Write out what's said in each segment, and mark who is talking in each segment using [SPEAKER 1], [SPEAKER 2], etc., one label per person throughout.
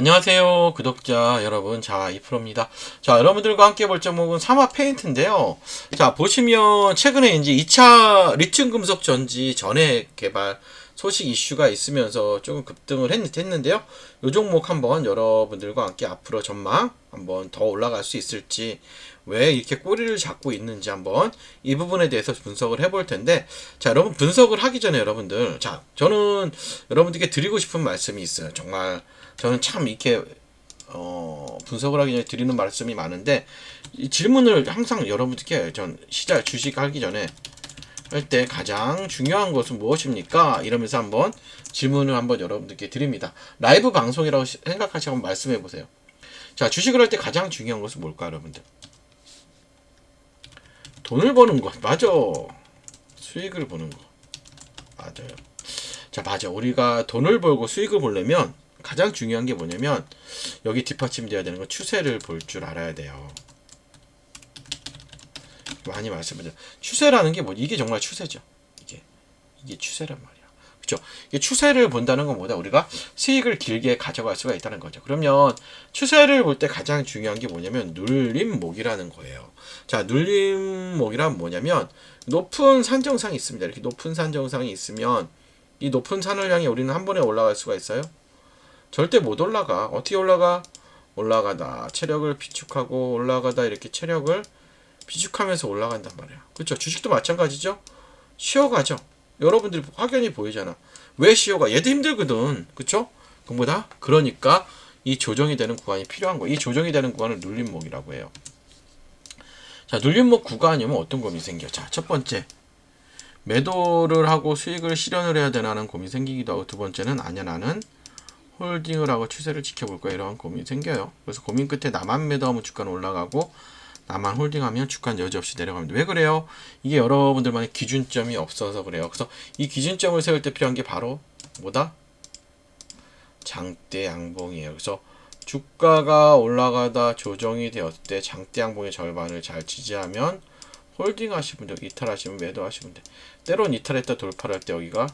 [SPEAKER 1] 안녕하세요 구독자 여러분. 자 이프로입니다. 자 여러분들과 함께 볼 종목은 삼화 페인트인데요. 자 보시면 최근에 이제 2차 리튬 금속 전지 전액 개발 소식 이슈가 있으면서 조금 급등을 했, 했는데요. 이 종목 한번 여러분들과 함께 앞으로 전망 한번 더 올라갈 수 있을지 왜 이렇게 꼬리를 잡고 있는지 한번 이 부분에 대해서 분석을 해볼 텐데 자 여러분 분석을 하기 전에 여러분들 자 저는 여러분들께 드리고 싶은 말씀이 있어요. 정말 저는 참 이렇게 어, 분석을 하기 전에 드리는 말씀이 많은데 이 질문을 항상 여러분들께 전 시작 주식 하기 전에 할 때 가장 중요한 것은 무엇입니까? 이러면서 한번 질문을 한번 여러분들께 드립니다. 라이브 방송이라고 시- 생각하시고 말씀해 보세요. 자, 주식을 할 때 가장 중요한 것은 뭘까, 여러분들? 돈을 버는 것, 맞아. 수익을 보는 거, 맞아요. 자, 맞아. 우리가 돈을 벌고 수익을 보려면 가장 중요한 게 뭐냐면 여기 뒷받침돼야 되는 건 추세를 볼 줄 알아야 돼요. 많이 말씀드려. 추세라는 게 뭐 이게 정말 추세죠. 이게 이게 추세란 말이야. 그렇죠? 이게 추세를 본다는 건 뭐다? 우리가 수익을 길게 가져갈 수가 있다는 거죠. 그러면 추세를 볼 때 가장 중요한 게 뭐냐면 눌림목이라는 거예요. 자, 눌림목이란 뭐냐면 높은 산정상이 있습니다. 이렇게 높은 산정상이 있으면 이 높은 산을 향해 우리는 한 번에 올라갈 수가 있어요? 절대 못 올라가. 어떻게 올라가? 올라가다 체력을 비축하고 올라가다 이렇게 체력을 비축하면서 올라간단 말이야. 그렇죠? 주식도 마찬가지죠. 쉬어가죠. 여러분들이 확연히 보이잖아. 왜 쉬어가? 얘도 힘들거든. 그렇죠? 그보다 그러니까 이 조정이 되는 구간이 필요한 거. 이 조정이 되는 구간을 눌림목이라고 해요. 자, 눌림목 구간이면 어떤 고민이 생겨? 자, 첫 번째. 매도를 하고 수익을 실현을 해야 되나는 고민이 생기기도 하고 두 번째는 아니야 나는 홀딩을 하고 추세를 지켜볼 거야 이런 고민이 생겨요. 그래서 고민 끝에 나만 매도하면 주가는 올라가고 나만 홀딩하면 주가는 여지없이 내려갑니다. 왜 그래요? 이게 여러분들만의 기준점이 없어서 그래요. 그래서 이 기준점을 세울 때 필요한 게 바로 뭐다? 장대 양봉이에요. 그래서 주가가 올라가다 조정이 되었을 때 장대 양봉의 절반을 잘 지지하면 홀딩 하시면 돼요. 이탈하시면 매도하시면 돼. 때론 이탈했다 돌파를 할때 여기가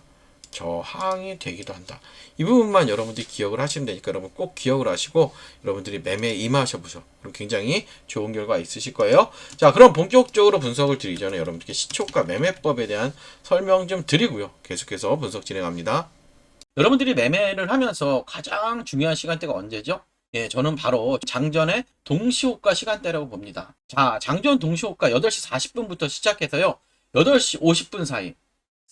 [SPEAKER 1] 저항이 되기도 한다. 이 부분만 여러분들이 기억을 하시면 되니까 여러분 꼭 기억을 하시고 여러분들이 매매에 임하셔 보세요. 그럼 굉장히 좋은 결과 있으실 거예요. 자, 그럼 본격적으로 분석을 드리기 전에 여러분들께 시초가 매매법에 대한 설명 좀 드리고요. 계속해서 분석 진행합니다. 여러분들이 매매를 하면서 가장 중요한 시간대가 언제죠? 예, 저는 바로 장전의 동시호가 시간대라고 봅니다. 자, 장전 동시호가 8시 40분부터 시작해서요. 8시 50분 사이.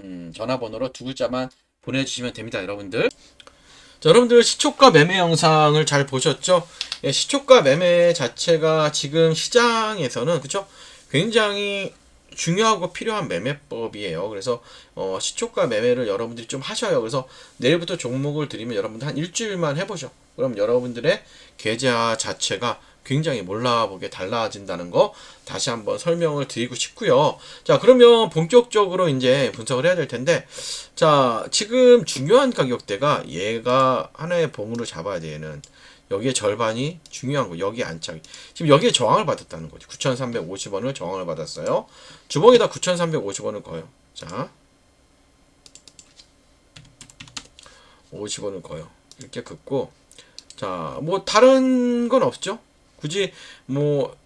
[SPEAKER 1] 음, 전화번호로 두 글자만 보내주시면 됩니다, 여러분들. 자, 여러분들 시초가 매매 영상을 잘 보셨죠? 예, 시초가 매매 자체가 지금 시장에서는 그쵸? 굉장히 중요하고 필요한 매매법이에요. 그래서 어, 시초가 매매를 여러분들이 좀 하셔요. 그래서 내일부터 종목을 드리면 여러분들 한 일주일만 해보죠. 그럼 여러분들의 계좌 자체가 굉장히 몰라보게 달라진다는 거 다시 한번 설명을 드리고 싶고요. 자, 그러면 본격적으로 이제 분석을 해야 될 텐데, 자, 지금 중요한 가격대가 얘가 하나의 봉으로 잡아야 되는 여기에 절반이 중요한 거, 여기 안착이. 지금 여기에 저항을 받았다는 거죠. 9,350원을 저항을 받았어요. 주봉에다 9,350원을 거요. 자, 50원을 거요. 이렇게 긋고, 자, 뭐 다른 건 없죠. 굳이 뭐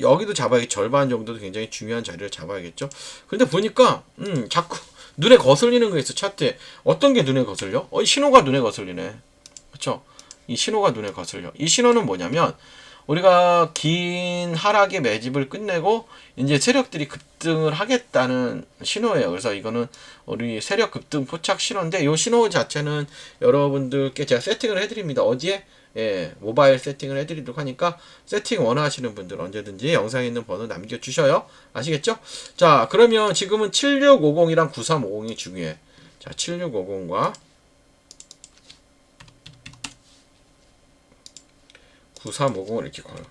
[SPEAKER 1] 여기도 잡아야겠 절반 정도도 굉장히 중요한 자리를 잡아야겠죠. 근데 보니까 음 자꾸 눈에 거슬리는 거 있어 차트에 어떤 게 눈에 거슬려? 어, 이 신호가 눈에 거슬리네. 그렇죠? 이 신호가 눈에 거슬려. 이 신호는 뭐냐면 우리가 긴 하락의 매집을 끝내고 이제 세력들이 급등을 하겠다는 신호예요. 그래서 이거는 우리 세력 급등 포착 신호인데 이 신호 자체는 여러분들께 제가 세팅을 해드립니다. 어디에? 예, 모바일 세팅을 해드리도록 하니까 세팅 원하시는 분들 언제든지 영상에 있는 번호 남겨주셔요. 아시겠죠? 자, 그러면 지금은 7650이랑 9350이 중요해. 자, 7650과 9350을 이렇게 걸어.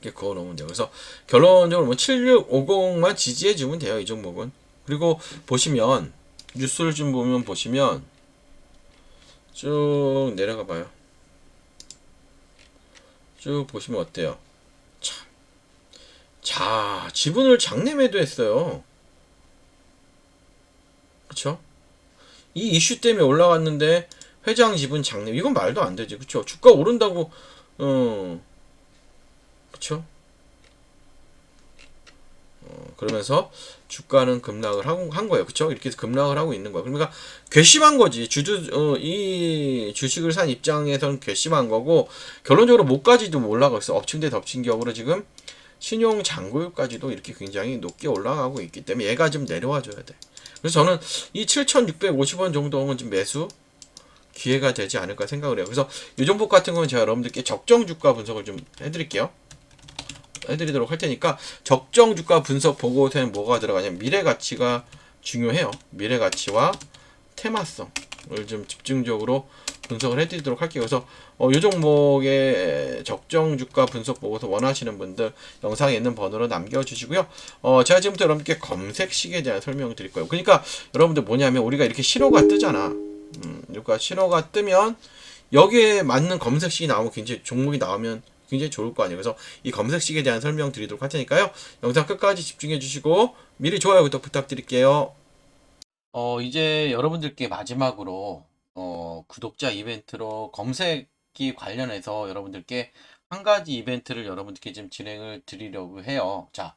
[SPEAKER 1] 이렇게 그어 놓으면 돼요. 그래서 결론적으로 뭐 7650만 지지해 주면 돼요. 이 종목은. 그리고 보시면 뉴스를 좀 보면 보시면 쭉 내려가 봐요. 쭉 보시면 어때요? 참. 자, 지분을 장내 매도했어요. 그쵸? 이 이슈 때문에 올라갔는데 회장 지분 장내 이건 말도 안 되지. 그쵸? 주가 오른다고 어 그쵸? 어, 그러면서 주가는 급락을 하고 한 거예요. 그쵸? 이렇게 해서 급락을 하고 있는 거예요. 그러니까 괘씸한 거지. 주주 어, 이 주식을 산 입장에서는 괘씸한 거고 결론적으로 목까지도 올라가고 있어. 엎친 데 덮친 격으로 지금 신용 잔고율까지도 이렇게 굉장히 높게 올라가고 있기 때문에 얘가 좀 내려와 줘야 돼. 그래서 저는 이 7,650원 정도는 좀 매수 기회가 되지 않을까 생각을 해요. 그래서 이 종목 같은 경우는 제가 여러분들께 적정 주가 분석을 좀 해드릴게요. 해드리도록 할 테니까 적정 주가 분석 보고서에는 뭐가 들어가냐면 미래 가치가 중요해요. 미래 가치와 테마성을 좀 집중적으로 분석을 해드리도록 할게요. 그래서 어, 이 종목의 적정 주가 분석 보고서 원하시는 분들 영상에 있는 번호로 남겨주시고요. 어, 제가 지금부터 여러분께 검색식에 대한 설명을 드릴 거예요. 그러니까 여러분들 뭐냐면 우리가 이렇게 신호가 뜨잖아. 음, 그러니까 신호가 뜨면 여기에 맞는 검색식이 나오면 굉장히 종목이 나오면 굉장히 좋을 거 아니에요. 그래서 이 검색식에 대한 설명 드리도록 할 테니까요. 영상 끝까지 집중해 주시고 미리 좋아요 구독 부탁드릴게요. 어 이제 여러분들께 마지막으로 어 구독자 이벤트로 검색기 관련해서 여러분들께 한 가지 이벤트를 여러분들께 좀 진행을 드리려고 해요. 자,